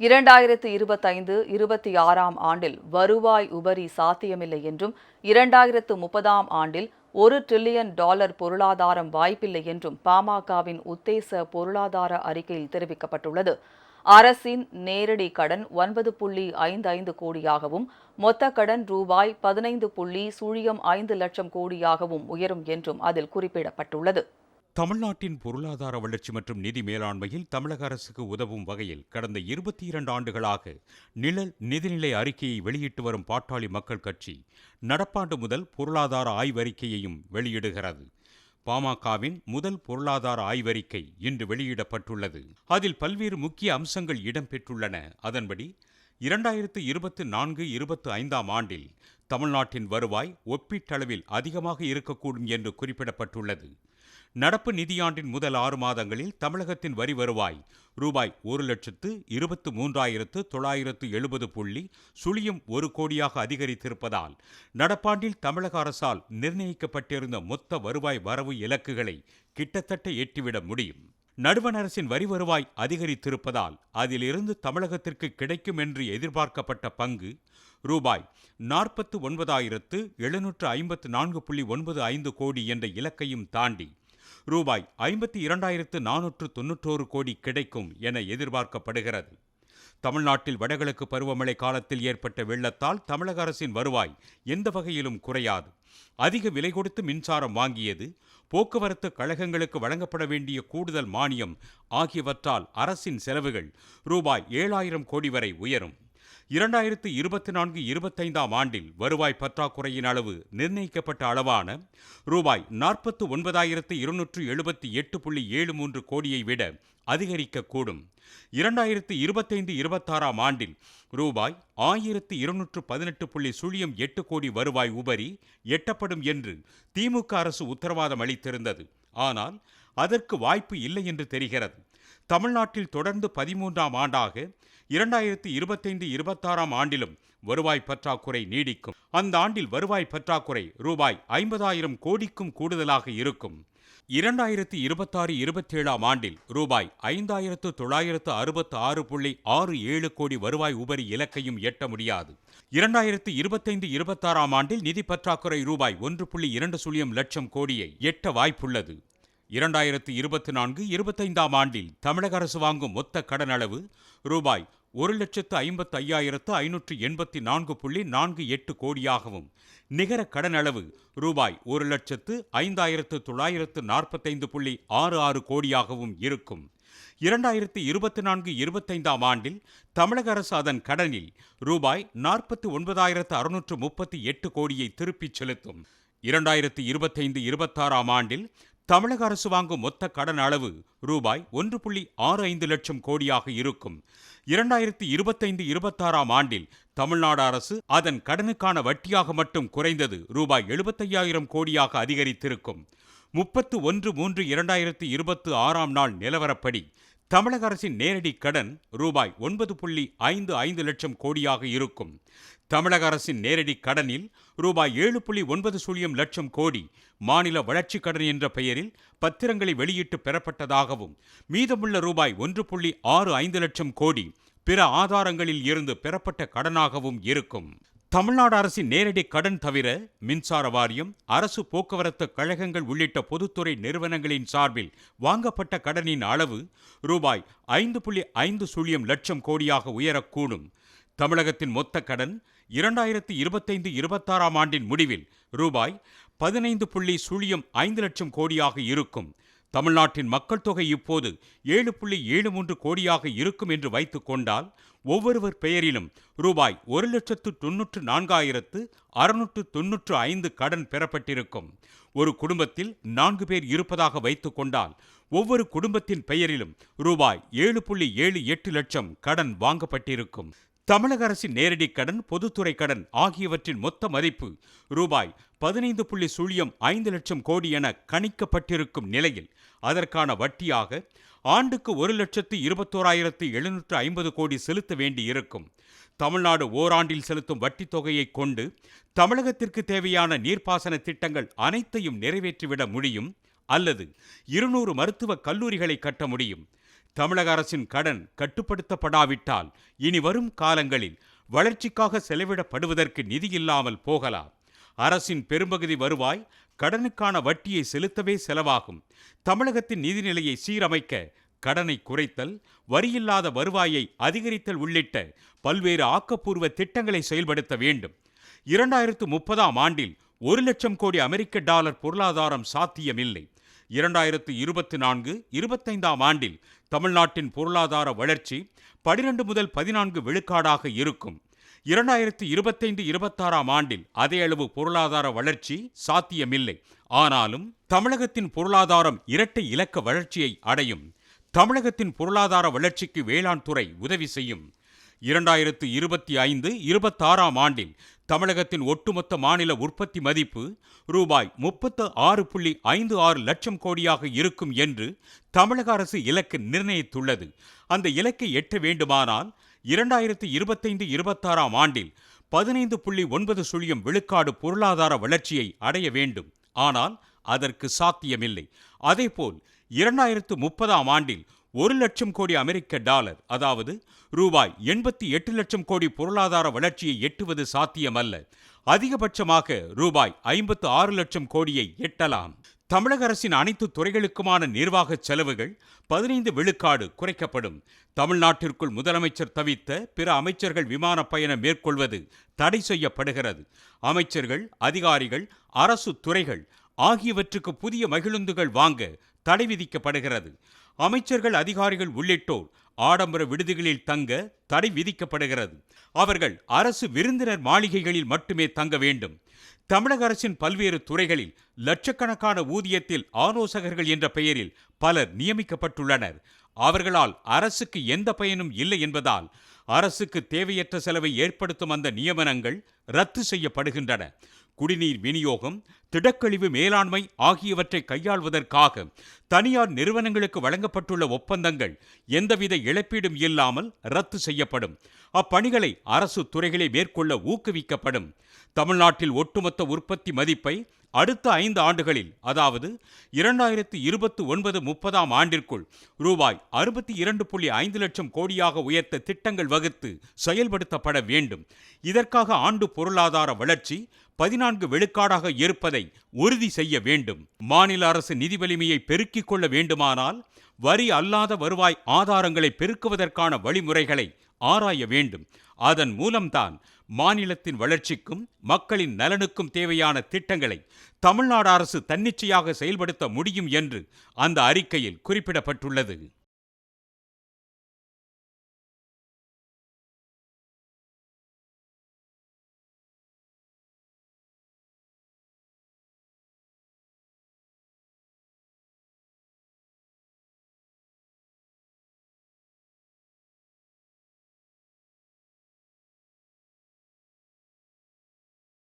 இரண்டாயிரத்து இருபத்தைந்து இருபத்தி ஆறாம் ஆண்டில் வருவாய் உபரி சாத்தியமில்லை என்றும் இரண்டாயிரத்து முப்பதாம் ஆண்டில் ஒரு டிரில்லியன் டாலர் பொருளாதாரம் வாய்ப்பில்லை என்றும் பாமகவின் உத்தேச பொருளாதார அறிக்கையில் தெரிவிக்கப்பட்டுள்ளது. அரசின் நேரடி கடன் ஒன்பது புள்ளி ஐந்து ஐந்து கோடியாகவும் மொத்த கடன் ரூபாய் பதினைந்து புள்ளி சுழியம் ஐந்து லட்சம் கோடியாகவும் உயரும் என்றும் அதில் குறிப்பிடப்பட்டுள்ளது. தமிழ்நாட்டின் பொருளாதார வளர்ச்சி மற்றும் நிதி மேலாண்மையில் தமிழக அரசுக்கு உதவும் வகையில் கடந்த இருபத்தி இரண்டு ஆண்டுகளாக நிழல் நிதிநிலை அறிக்கையை வெளியிட்டு வரும் பாட்டாளி மக்கள் கட்சி நடப்பாண்டு முதல் பொருளாதார ஆய்வறிக்கையையும் வெளியிடுகிறது. பாமகவின் முதல் பொருளாதார ஆய்வறிக்கை இன்று வெளியிடப்பட்டுள்ளது. அதில் பல்வேறு முக்கிய அம்சங்கள் இடம்பெற்றுள்ளன. அதன்படி இரண்டாயிரத்து இருபத்து நான்கு இருபத்து ஐந்தாம் ஆண்டில் தமிழ்நாட்டின் வருவாய் ஒப்பீட்டளவில் அதிகமாக இருக்கக்கூடும் என்று குறிப்பிடப்பட்டுள்ளது. நடப்பு நிதியாண்டின் முதல் ஆறு மாதங்களில் தமிழகத்தின் வரி வருவாய் ரூபாய் ஒரு லட்சத்து இருபத்து மூன்றாயிரத்து தொள்ளாயிரத்து எழுபது புள்ளி சுழியும் ஒரு கோடியாக அதிகரித்திருப்பதால் நடப்பாண்டில் தமிழக அரசால் நிர்ணயிக்கப்பட்டிருந்த மொத்த வருவாய் வரவு இலக்குகளை கிட்டத்தட்ட எட்டிவிட முடியும். நடுவண் அரசின் வரி வருவாய் அதிகரித்திருப்பதால் அதிலிருந்து தமிழகத்திற்கு கிடைக்கும் என்று எதிர்பார்க்கப்பட்ட பங்கு ரூபாய் நாற்பத்து ஒன்பதாயிரத்து எழுநூற்று ஐம்பத்து நான்கு புள்ளி ஒன்பது ஐந்து கோடி என்ற இலக்கையும் தாண்டி ரூபாய் ஐம்பத்தி இரண்டாயிரத்து நானூற்று தொன்னூற்றோரு கோடி கிடைக்கும் என எதிர்பார்க்கப்படுகிறது. தமிழ்நாட்டில் வடகிழக்கு பருவமழை காலத்தில் ஏற்பட்ட வெள்ளத்தால் தமிழக அரசின் வருவாய் எந்த வகையிலும் குறையாது. அதிக விலை கொடுத்து மின்சாரம் வாங்கியது போக்குவரத்து கழகங்களுக்கு வழங்கப்பட வேண்டிய கூடுதல் மானியம் ஆகியவற்றால் அரசின் செலவுகள் ரூபாய் ஏழாயிரம் கோடி வரை உயரும். இரண்டாயிரத்து இருபத்தி நான்கு இருபத்தைந்தாம் ஆண்டில் வருவாய் பற்றாக்குறையின் அளவு நிர்ணயிக்கப்பட்ட அளவான ரூபாய் நாற்பத்து ஒன்பதாயிரத்து இருநூற்று எழுபத்தி எட்டு புள்ளி ஏழு மூன்று கோடியை விட அதிகரிக்கக்கூடும். இரண்டாயிரத்து இருபத்தைந்து இருபத்தாறாம் ஆண்டில் ரூபாய் ஆயிரத்து இருநூற்று பதினெட்டு புள்ளி சுழியம் எட்டு கோடி வருவாய் உபரி எட்டப்படும் என்று திமுக அரசு உத்தரவாதம் அளித்திருந்தது. ஆனால் அதற்கு வாய்ப்பு இல்லை என்று தெரிகிறது. தமிழ்நாட்டில் தொடர்ந்து பதிமூன்றாம் ஆண்டாக இரண்டாயிரத்தி இருபத்தைந்து இருபத்தாறாம் ஆண்டிலும் வருவாய் பற்றாக்குறை நீடிக்கும். அந்த ஆண்டில் வருவாய் பற்றாக்குறை ரூபாய் ஐம்பதாயிரம் கோடிக்கும் கூடுதலாக இருக்கும். இரண்டாயிரத்தி இருபத்தாறு இருபத்தேழாம் ஆண்டில் ரூபாய் ஐந்தாயிரத்து தொள்ளாயிரத்து அறுபத்து ஆறு புள்ளி ஆறு ஏழு கோடி வருவாய் உபரி இலக்கையும் எட்ட முடியாது. இரண்டாயிரத்து இருபத்தைந்து இருபத்தாறாம் ஆண்டில் நிதி பற்றாக்குறை ரூபாய் ஒன்று புள்ளி இரண்டு சுழியம் லட்சம் கோடியை எட்ட வாய்ப்புள்ளது. இரண்டாயிரத்து இருபத்தி நான்கு இருபத்தைந்தாம் ஆண்டில் தமிழக அரசு வாங்கும் மொத்த கடன் அளவு ரூபாய் ஒரு லட்சத்து ஐம்பத்து ஐயாயிரத்து ஐநூற்று எண்பத்தி நான்கு புள்ளி நான்கு எட்டு கோடியாகவும் நிகர கடன் அளவு ரூபாய் ஒரு லட்சத்து ஐந்தாயிரத்து தொள்ளாயிரத்து நாற்பத்தைந்து புள்ளி ஆறு ஆறு கோடியாகவும் இருக்கும். இரண்டாயிரத்தி இருபத்தி நான்கு இருபத்தைந்தாம் ஆண்டில் தமிழக அரசு அதன் கடனில் ரூபாய் நாற்பத்தி ஒன்பதாயிரத்து அறுநூற்று முப்பத்தி எட்டு கோடியை திருப்பிச் செலுத்தும். இரண்டாயிரத்தி இருபத்தைந்து இருபத்தாறாம் ஆண்டில் தமிழக அரசு வாங்கும் மொத்த கடன் அளவு ரூபாய் ஒன்று புள்ளி ஆறு ஐந்து லட்சம் கோடியாக இருக்கும். இரண்டாயிரத்தி இருபத்தைந்து இருபத்தாறாம் ஆண்டில் தமிழ்நாடு அரசு அதன் கடனுக்கான வட்டியாக மட்டும் குறைந்தது ரூபாய் எழுபத்தையாயிரம் கோடியாக அதிகரித்திருக்கும். முப்பத்து ஒன்று மூன்று இரண்டாயிரத்தி இருபத்து ஆறாம் நாள் நிலவரப்படி தமிழக அரசின் நேரடி கடன் ரூபாய் ஒன்பது புள்ளி ஐந்து ஐந்து லட்சம் கோடியாக இருக்கும். தமிழக அரசின் நேரடி கடனில் ரூபாய் ஏழு புள்ளி ஒன்பது சுழியம் லட்சம் கோடி மாநில வளர்ச்சிக் கடன் என்ற பெயரில் பத்திரங்களை வெளியிட்டு பெறப்பட்டதாகவும் மீதமுள்ள ரூபாய் ஒன்று புள்ளி ஆறு ஐந்து லட்சம் கோடி பிற ஆதாரங்களில் இருந்து பெறப்பட்ட கடனாகவும் இருக்கும். தமிழ்நாடு அரசின் நேரடி கடன் தவிர மின்சார வாரியம் அரசு போக்குவரத்து கழகங்கள் உள்ளிட்ட பொதுத்துறை நிறுவனங்களின் சார்பில் வாங்கப்பட்ட கடனின் அளவு ரூபாய் ஐந்து புள்ளி ஐந்து சுழியம் லட்சம் கோடியாக உயரக்கூடும். தமிழகத்தின் மொத்த கடன் இரண்டாயிரத்தி இருபத்தைந்து இருபத்தாறாம் ஆண்டின் முடிவில் ரூபாய் பதினைந்து புள்ளி சுழியம் ஐந்து லட்சம் கோடியாக இருக்கும். தமிழ்நாட்டின் மக்கள் தொகை இப்போது ஏழு புள்ளி ஏழு மூன்று கோடியாக இருக்கும் என்று வைத்துக் கொண்டால் ஒவ்வொருவர் பெயரிலும் ரூபாய் ஒரு லட்சத்து தொன்னூற்று நான்காயிரத்து அறுநூற்று தொன்னூற்று ஐந்து கடன் பெறப்பட்டிருக்கும். ஒரு குடும்பத்தில் நான்கு பேர் இருப்பதாக வைத்துக் கொண்டால் ஒவ்வொரு குடும்பத்தின் பெயரிலும் ரூபாய் ஏழு புள்ளி ஏழு எட்டு லட்சம் கடன் வாங்கப்பட்டிருக்கும். தமிழக அரசின் நேரடி கடன் பொதுத்துறை கடன் ஆகியவற்றின் மொத்த மதிப்பு ரூபாய் பதினைந்து புள்ளி சுழியம் ஐந்து லட்சம் கோடி என கணிக்கப்பட்டிருக்கும் நிலையில் அதற்கான வட்டியாக ஆண்டுக்கு ஒரு லட்சத்து இருபத்தோராயிரத்து எழுநூற்று ஐம்பது கோடி செலுத்த வேண்டியிருக்கும். தமிழ்நாடு ஓராண்டில் செலுத்தும் வட்டித் தொகையை கொண்டு தமிழகத்திற்கு தேவையான நீர்ப்பாசன திட்டங்கள் அனைத்தையும் நிறைவேற்றிவிட முடியும் அல்லது இருநூறு மருத்துவக் கல்லூரிகளை கட்ட முடியும். தமிழக அரசின் கடன் கட்டுப்படுத்தப்படாவிட்டால் இனி வரும் காலங்களில் வளர்ச்சிக்காக செலவிடப்படுவதற்கு நிதி இல்லாமல் போகலாம். அரசின் பெரும்பகுதி வருவாய் கடனுக்கான வட்டியை செலுத்தவே செலவாகும். தமிழகத்தின் நிதிநிலையை சீரமைக்க கடனை குறைத்தல் வரியில்லாத வருவாயை அதிகரித்தல் உள்ளிட்ட பல்வேறு ஆக்கப்பூர்வ திட்டங்களை செயல்படுத்த வேண்டும். இரண்டாயிரத்து முப்பதாம் ஆண்டில் ஒரு லட்சம் கோடி அமெரிக்க டாலர் பொருளாதாரம் சாத்தியமில்லை. இரண்டாயிரத்து இருபத்தி நான்கு இருபத்தைந்தாம் ஆண்டில் தமிழ்நாட்டின் பொருளாதார வளர்ச்சி பனிரெண்டு முதல் பதினான்கு விழுக்காடாக இருக்கும். இரண்டாயிரத்தி இருபத்தைந்து இருபத்தாறாம் ஆண்டில் அதே அளவு பொருளாதார வளர்ச்சி சாத்தியமில்லை. ஆனாலும் தமிழகத்தின் பொருளாதாரம் இரட்டை இலக்க வளர்ச்சியை அடையும். தமிழகத்தின் பொருளாதார வளர்ச்சிக்கு வேளாண் துறை உதவி செய்யும். இரண்டாயிரத்து இருபத்தி ஐந்து இருபத்தாறாம் ஆண்டில் தமிழகத்தின் ஒட்டுமொத்த மாநில உற்பத்தி மதிப்பு ரூபாய் முப்பத்து ஆறு புள்ளி ஐந்து ஆறு லட்சம் கோடியாக இருக்கும் என்று தமிழக அரசு இலக்கு நிர்ணயித்துள்ளது. அந்த இலக்கை எட்ட வேண்டுமானால் இரண்டாயிரத்து இருபத்தைந்து இருபத்தாறாம் ஆண்டில் பதினைந்து புள்ளி ஒன்பது சுழியம் விழுக்காடு பொருளாதார வளர்ச்சியை அடைய வேண்டும். ஆனால் அதற்கு சாத்தியமில்லை. அதேபோல் இரண்டாயிரத்து முப்பதாம் ஆண்டில் ஒரு லட்சம் கோடி அமெரிக்க டாலர் அதாவது ரூபாய் எண்பத்தி எட்டு லட்சம் கோடி பொருளாதார வளர்ச்சியை எட்டுவது சாத்தியமல்ல. அதிகபட்சமாக ரூபாய் ஐம்பத்து ஆறு லட்சம் கோடியை எட்டலாம். தமிழக அரசின் அனைத்து துறைகளுக்குமான நிர்வாக செலவுகள் பதினைந்து விழுக்காடு குறைக்கப்படும். தமிழ்நாட்டிற்குள் முதலமைச்சர் தவித்த பிற அமைச்சர்கள் விமான பயணம் மேற்கொள்வது தடை செய்யப்படுகிறது. அமைச்சர்கள் அதிகாரிகள் அரசு துறைகள் ஆகியவற்றுக்கு புதிய மகிழுந்துகள் வாங்க தடை விதிக்கப்படுகிறது. அமைச்சர்கள் அதிகாரிகள் உள்ளிட்டோர் ஆடம்பர விடுதிகளில் தங்க தடை விதிக்கப்படுகிறது. அவர்கள் அரசு விருந்தினர் மாளிகைகளில் மட்டுமே தங்க வேண்டும். தமிழக அரசின் பல்வேறு துறைகளில் லட்சக்கணக்கான ஊதியத்தில் ஆலோசகர்கள் என்ற பெயரில் பலர் நியமிக்கப்பட்டுள்ளனர். அவர்களால் அரசுக்கு எந்த பயனும் இல்லை என்பதால் அரசுக்கு தேவையற்ற செலவை ஏற்படுத்தும் அந்த நியமனங்கள் ரத்து செய்யப்படுகின்றன. குடிநீர் விநியோகம் திடக்கழிவு மேலாண்மை ஆகியவற்றை கையாள்வதற்காக தனியார் நிறுவனங்களுக்கு வழங்கப்பட்டுள்ள ஒப்பந்தங்கள் எந்தவித இழப்பீடும் இல்லாமல் ரத்து செய்யப்படும். அப்பணிகளை அரசு துறைகளை மேற்கொள்ள ஊக்குவிக்கப்படும். தமிழ்நாட்டில் ஒட்டுமொத்த உற்பத்தி மதிப்பை அடுத்த ஐந்து ஆண்டுகளில் அதாவது இரண்டாயிரத்து இருபத்தி ஒன்பது முப்பதாம் ஆண்டிற்குள் ரூபாய் அறுபத்தி இரண்டு புள்ளி ஐந்து லட்சம் கோடியாக உயர்த்த திட்டங்கள் வகுத்து செயல்படுத்தப்பட வேண்டும். இதற்காக ஆண்டு பொருளாதார வளர்ச்சி பதினான்கு விழுக்காடாக இருப்பதை உறுதி செய்ய வேண்டும். மாநில அரசு நிதி வலிமையை பெருக்கிக் கொள்ள வேண்டுமானால் வரி அல்லாத வருவாய் ஆதாரங்களை பெருக்குவதற்கான வழிமுறைகளை ஆராய வேண்டும். அதன் மூலம்தான் மாநிலத்தின் வளர்ச்சிக்கும் மக்களின் நலனுக்கும் தேவையான திட்டங்களை தமிழ்நாடு அரசு தன்னிச்சையாக செயல்படுத்த முடியும் என்று அந்த அறிக்கையில் குறிப்பிடப்பட்டுள்ளது.